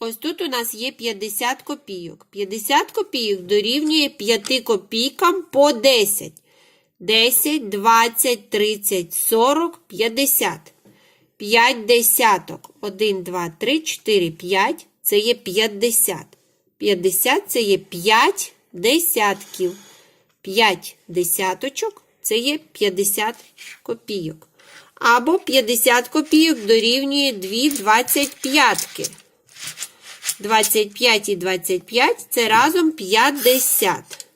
Ось тут у нас є 50 копійок. 50 копійок дорівнює 5 копійкам по 10. 10, 20, 30, 40, 50. 5 десяток. 1, 2, 3, 4, 5. Це є 50. 50 це є 5 десятків. 5 десяточок це є 50 копійок. Або 50 копійок дорівнює 2 25. 25 і 25 це разом 50.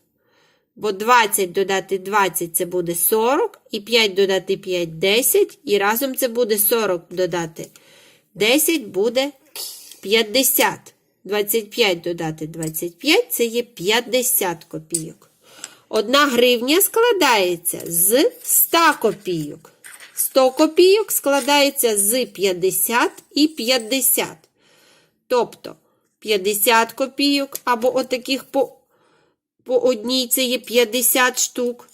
Бо 20 додати 20 це буде 40, і 5 додати 5 10, і разом це буде 40 додати 10 буде 50. 25 додати 25 це є 50 копійок. Одна гривня складається з 100 копійок. 100 копійок складається з 50 і 50. Тобто 50 копійок або отаких по, по одній це є 50 штук.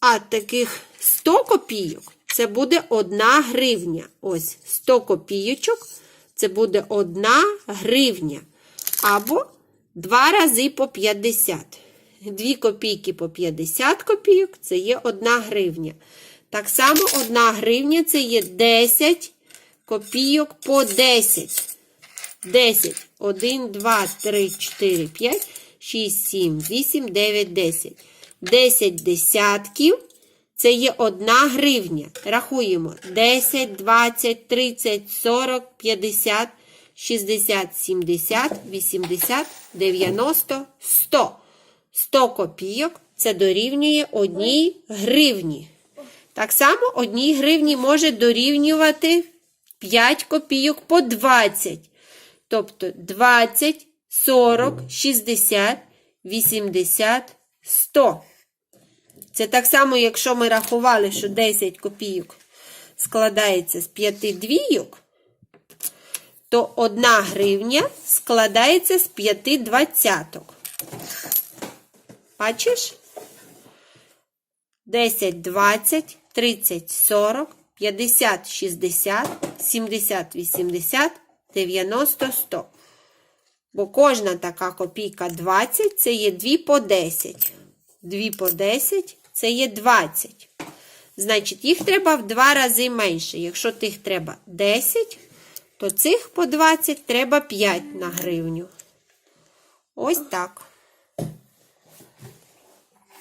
А таких 100 копійок це буде 1 гривня. Ось 100 копійочок це буде 1 гривня. Або 2 рази по 50. 2 копійки по 50 копійок це є 1 гривня. Так само 1 гривня це є 10 копійок по 10. 10. 1, 2, 3, 4, 5, 6, 7, 8, 9, 10. 10 десятків це є 1 гривня. Рахуємо. 10, 20, 30, 40, 50, 60, 70, 80, 90, 100. 100 копійок це дорівнює 1 гривні. Так само 1 гривні може дорівнювати 5 копійок по 20. Тобто 20, 40, 60, 80, 100. Це так само, якщо ми рахували, що 10 копійок складається з 5 двійок, то 1 гривня складається з 5 двадцяток. Бачиш? 10, 20, 30, 40, 50, 60, 70, 80, 90, 100. Бо кожна така копійка 20 це є 2 по 10. 2 по 10 це є 20. Значить, їх треба в 2 рази менше. Якщо тих треба 10, то цих по 20 треба 5 на гривню. Ось так.